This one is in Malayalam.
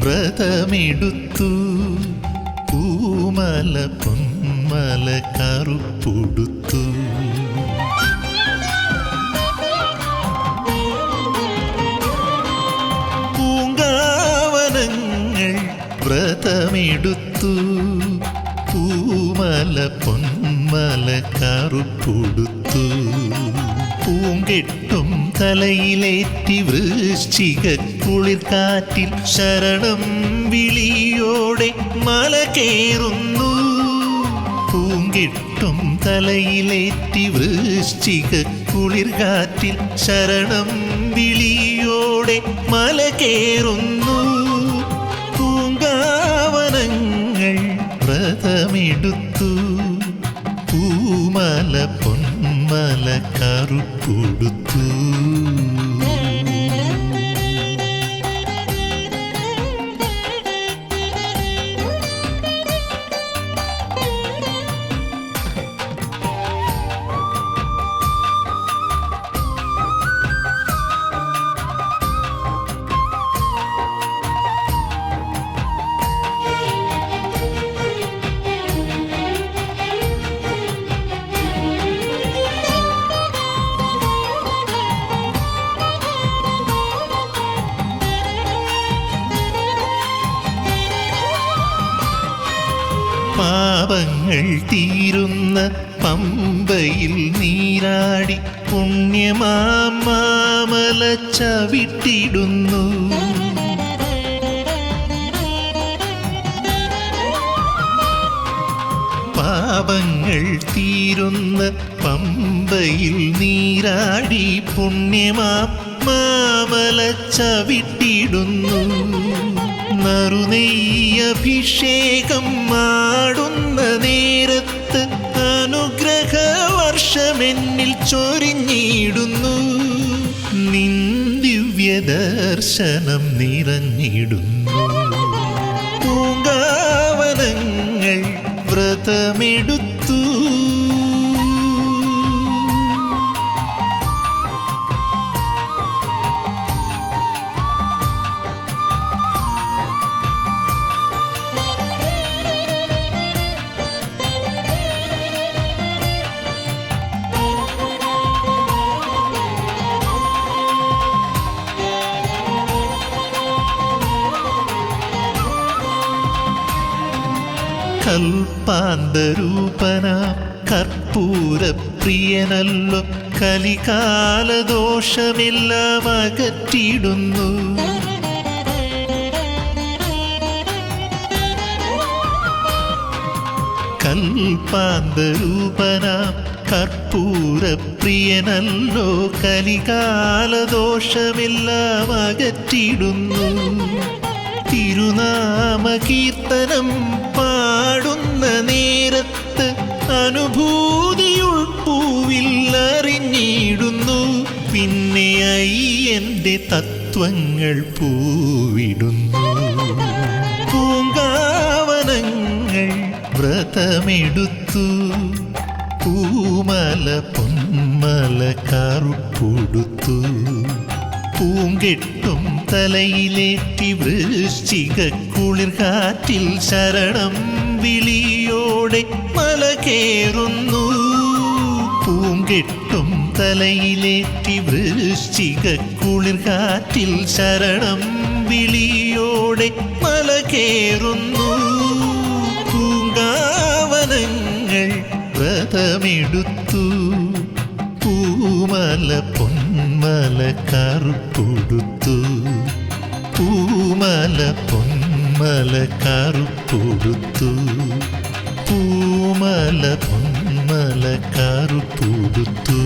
വ്രതമെടുത്തു. പൂമല പൊന്മല കറുപ്പുടുത്തു. പൂങ്കാവനങ്ങൾ വ്രതമെടുത്തു. പൂമല പൊന്മല കറുപ്പുടുത്തു. പൂങ്കെട്ടും തലയിലേറ്റി വൃശ്ചിക കുളിർക്കാറ്റിൽ ശരണം വിളിയോടെ മല കേറുന്നു പൂങ്കിട്ടും തലയിലേറ്റി വൃശ്ചിക കുളിർകാറ്റിൽ ശരണം വിളിയോടെ മല കേറുന്നു പൂങ്കാവനങ്ങൾ വ്രതമെടുത്തു. പൂമല പൊന്മല കറുപ്പുടുത്തു. പാപങ്ങൾ തീരുന്ന പമ്പയിൽ നീരാടി പുണ്യമാമല ചവിട്ടിടുന്നു. പാപങ്ങൾ തീരുന്ന പമ്പയിൽ നീരാടി പുണ്യമാമല ചവിട്ടിടുന്നു. നറുനെയ്യഭിഷേകം മാടുന്ന നേരത്ത് അനുഗ്രഹ വർഷമെന്നിൽ ചൊരിഞ്ഞിടുന്നു. നിൻ ദർശനം നിറഞ്ഞിടുന്നു. പൂങ്കാവനങ്ങൾ വ്രതമെടുത്തു കൽപ്പാന്തരൂപന കർപ്പൂരപ്രിയനല്ലോ കലികാലദോഷമെല്ലാം അകറ്റിടുന്നു കൽപ്പാന്തരൂപന കർപ്പൂരപ്രിയനല്ലോ കലികാലദോഷമെല്ലാം അകറ്റിടുന്നു തിരുനാമ കീർത്തനം പാടുന്ന നേരത്ത് അനുഭൂതിയുൾപ്പൂവിൽ അറിഞ്ഞിടുന്നു പിന്നെ അയ്യന്റെ തത്വങ്ങൾ പൂവിടുന്നു. പൂങ്കാവനങ്ങൾ വ്രതമെടുത്തു. പൂമല പൊന്മല കറുപ്പുടുത്തു. പൂങ്കെട്ടും തലയിലേറ്റി വൃശ്ചിക കുളിർകാറ്റിൽ ശരണം വിളിയോടെ മല കേറുന്നു. പൂങ്കെട്ടും തലയിലേറ്റി വൃശ്ചിക കുളിർകാറ്റിൽ ശരണം വിളിയോടെ മല കേറുന്നു. പൂങ്കാവനങ്ങൾ വ്രതമെടുത്തു. പൂമല പൊന്മല കറുപ്പുടുത്തു. പൂമല പൊന്മല കറുപ്പുടുത്തു. പൂമല പൊന്മല കറുപ്പുടുത്തു.